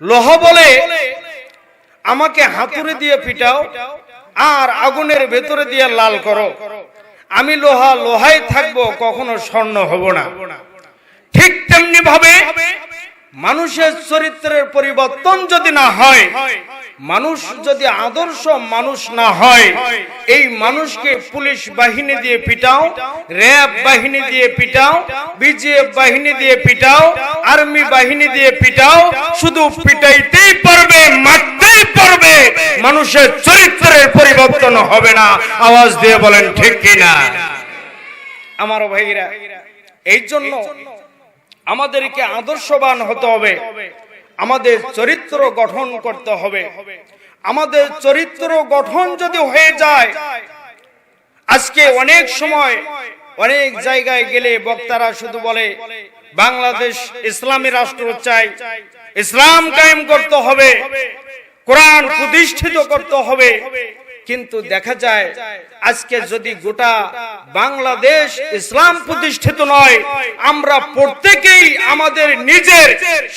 লোহা বলে, আমাকে হাতুড়ে দিয়ে পিটাও আর আগুনের ভেতরে দিয়ে লাল করো। আমি লোহা লোহাই থাকব, কখনো স্বর্ণ হব না। ঠিক তেমনি ভাবে মানুষের চরিত্রের পরিবর্তন যদি না হয় মানুষ যদি আদর্শ মানুষ না হয়, এই মানুষকে পুলিশ বাহিনী দিয়ে পিটাও, র্যাব বাহিনী দিয়ে পিটাও, বিজিএফ বাহিনী দিয়ে পিটাও, আর্মি বাহিনী দিয়ে পিটাও, শুধু পিটাইতেই পারবে, মারতেই পারবে, মানুষের চরিত্রের পরিবর্তন হবে না। আওয়াজ দিয়ে বলেন, ঠিক কিনা? আমার ভাইরা এই জন্য আমাদেরকে আদর্শবান হতে হবে। আমাদের চরিত্র গঠন করতে হবে। আমাদের চরিত্র গঠন যদি হয়ে যায়, আজকে অনেক সময় অনেক জায়গায় গেলে বক্তারা শুধু বলে, বাংলাদেশ ইসলামী রাষ্ট্র চাই, ইসলাম কায়েম করতে হবে, কোরআন প্রতিষ্ঠিত করতে হবে কিন্তু দেখা যায়, আজকে যদি গোটা বাংলাদেশ ইসলাম প্রতিষ্ঠিত নয়, আমরা প্রত্যেকেই আমাদের নিজের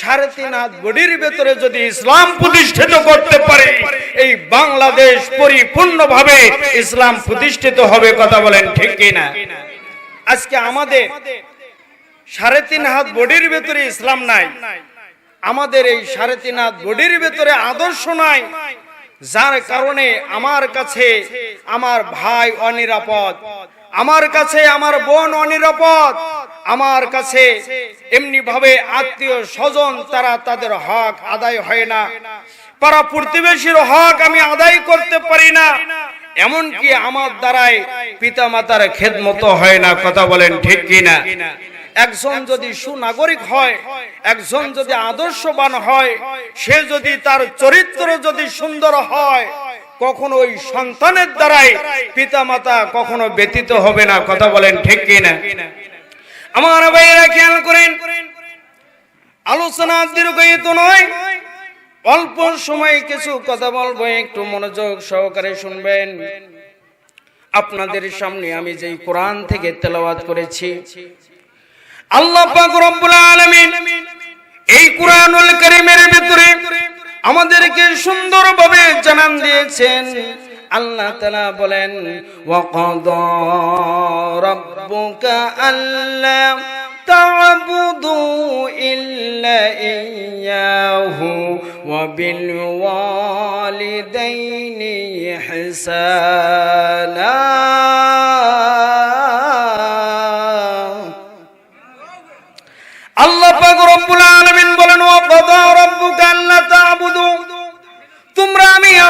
সাড়ে তিন হাত বডির ভেতরে যদি ইসলাম প্রতিষ্ঠিত করতে পারে, এই বাংলাদেশ পরিপূর্ণভাবে ইসলাম প্রতিষ্ঠিত হবে কথা বলেন ঠিক কিনা? আজকে আমাদের সাড়ে তিন হাত বডির ভেতরে ইসলাম নাই, আমাদের এই সাড়ে তিন হাত বডির ভেতরে আদর্শ নাই যার কারণে আমার কাছে আমার ভাই অনিরাপদ, আমার কাছে আমার বোন অনিরাপদ, আমার কাছে এমনি ভাবে আত্মীয় স্বজন তারা তাদের হক আদায় হয় না। পাড়া প্রতিবেশীর হক আমি আদায় করতে পারি না। এমনকি আমার দ্বারাই পিতা মাতার খেদমতো হয় না, কথা বলেন ঠিক কিনা? একজন যদি সুনাগরিক হয়, একজন যদি আদর্শবান হয়, সে যদি তার চরিত্র যদি সুন্দর হয়, কখনো ওই সন্তানের দ্বারাই পিতা মাতা কখনো ব্যতীত হবে না। কথা বলেন ঠিক কিনা? আমার ভাইয়েরা খেয়াল করেন, আলোচনা দীর্ঘায়িত নয়, অল্প সময় কিছু কথা বলব, একটু মনোযোগ সহকারে শুনবেন। আপনাদের সামনে আমি যেই কোরআন থেকে তেলাওয়াত করেছি আল্লাহ আলামিন এই কোরআনুল কারীমের ভিতরে আমাদেরকে সুন্দরভাবে জানান দিয়েছেন। আল্লাহ তাআলা বলেন ওয়া কাদা রাব্বুকা আল্লা তা'বুদু ইল্লা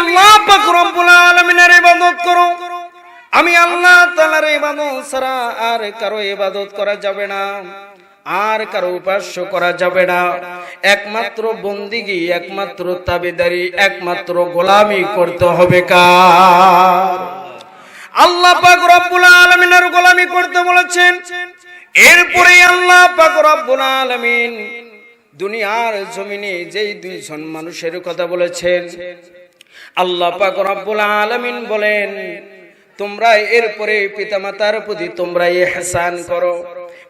আল্লাহ পাক রব্বুল আলামিনের ইবাদত করো। আমি আল্লাহ তাআলার ইবাদত ছাড়া আর কারও ইবাদত করা যাবে না, আর কারও উপাস্য করা যাবে না। একমাত্র বন্দিগি, একমাত্র তাবেদারি, একমাত্র গোলামি করতে হবে কার? আল্লাহ পাক রব্বুল আলামিনের গোলামি করতে বলেছেন এরপরে আল্লাহ পাক রব্বুল আলামিন দুনিয়ার জমিনে যেই দুইজন মানুষের কথা বলেছেন আল্লাহ পাক রব্বুল আলামিন বলেন, তোমরা এরপরে পিতামাতার প্রতি তোমরা ইহসান করো,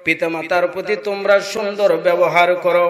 পিতামাতার প্রতি তোমরা সুন্দর ব্যবহার করো।